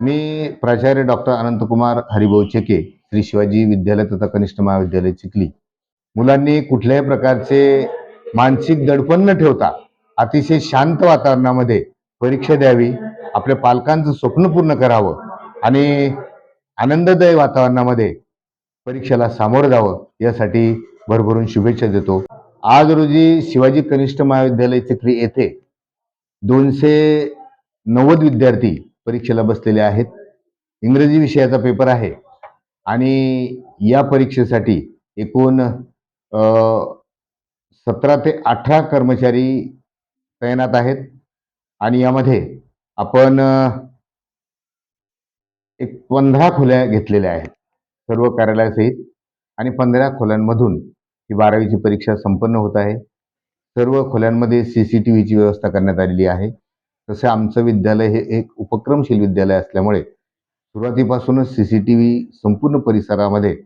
मी प्राचार्य डॉक्टर अनंतकुमार हरिभाऊ चेके श्री शिवाजी विद्यालय तथा कनिष्ठ महाविद्यालय चिखली. मुलांनी कुठल्याही प्रकारचे मानसिक दडपण न ठेवता अतिशय शांत वातावरणामध्ये परीक्षा द्यावी आपल्या पालकांचं स्वप्न पूर्ण करावं आणि आनंददायी वातावरणामध्ये परीक्षेला सामोरं जावं यासाठी भरभरून शुभेच्छा देतो. आज रोजी शिवाजी कनिष्ठ महाविद्यालय चिखली येथे दोनशे नव्वद विद्यार्थी परीक्षेला बसलेले आहेत. इंग्रजी विषयाचा पेपर आहे. आणि या परीक्षेसाठी एकूण सतरा ते अठरा कर्मचारी तैनात आहेत. आणि यामध्ये आपण एक पंधरा खोल्या घेतलेल्या आहेत. सर्व कार्यालयासहित आणि पंधरा खोल्यांमधून ही बारावीची परीक्षा संपन्न होत आहे. सर्व खोल्यांमध्ये सी सी टी व्हीची व्यवस्था करण्यात आलेली आहे. तसे आमचं विद्यालय हे एक उपक्रमशील विद्यालय असल्यामुळे सुरुवातीपासूनच सी सी टी व्ही संपूर्ण परिसरामध्ये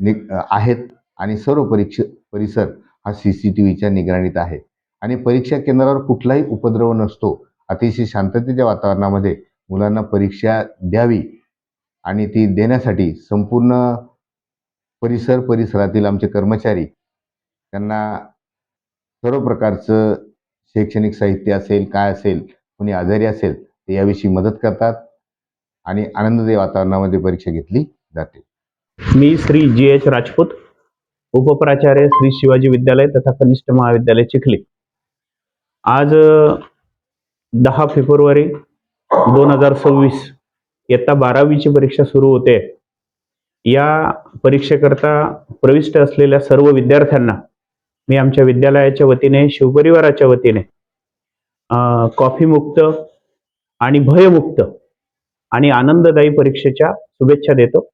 नि आहेत आणि सर्व परीक्ष परिसर हा सी सी टी व्हीच्या निगराणीत आहे. आणि परीक्षा केंद्रावर कुठलाही उपद्रव नसतो. अतिशय शांततेच्या वातावरणामध्ये मुलांना परीक्षा द्यावी आणि ती देण्यासाठी संपूर्ण परिसर परिसरातील आमचे कर्मचारी त्यांना सर्व प्रकारचं शैक्षणिक साहित्य असेल काय असेल कोणी आजारी असेल ते याविषयी मदत करतात आणि आनंददायी वातावरणामध्ये परीक्षा घेतली जाते. मी श्री जी एच राजपूत उपप्राचार्य श्री शिवाजी विद्यालय तथा कनिष्ठ महाविद्यालय चिखली. आज दहा फेब्रुवारी दोन हजार सव्वीस इयत्ता बारावीची परीक्षा सुरू होते. या परीक्षेकरता प्रविष्ट असलेल्या सर्व विद्यार्थ्यांना मी आमच्या विद्यालयाच्या वतीने शिवपरिवाराच्या वतीने कॉफीमुक्त आणि भयमुक्त आणि आनंददायी परीक्षेच्या शुभेच्छा देतो.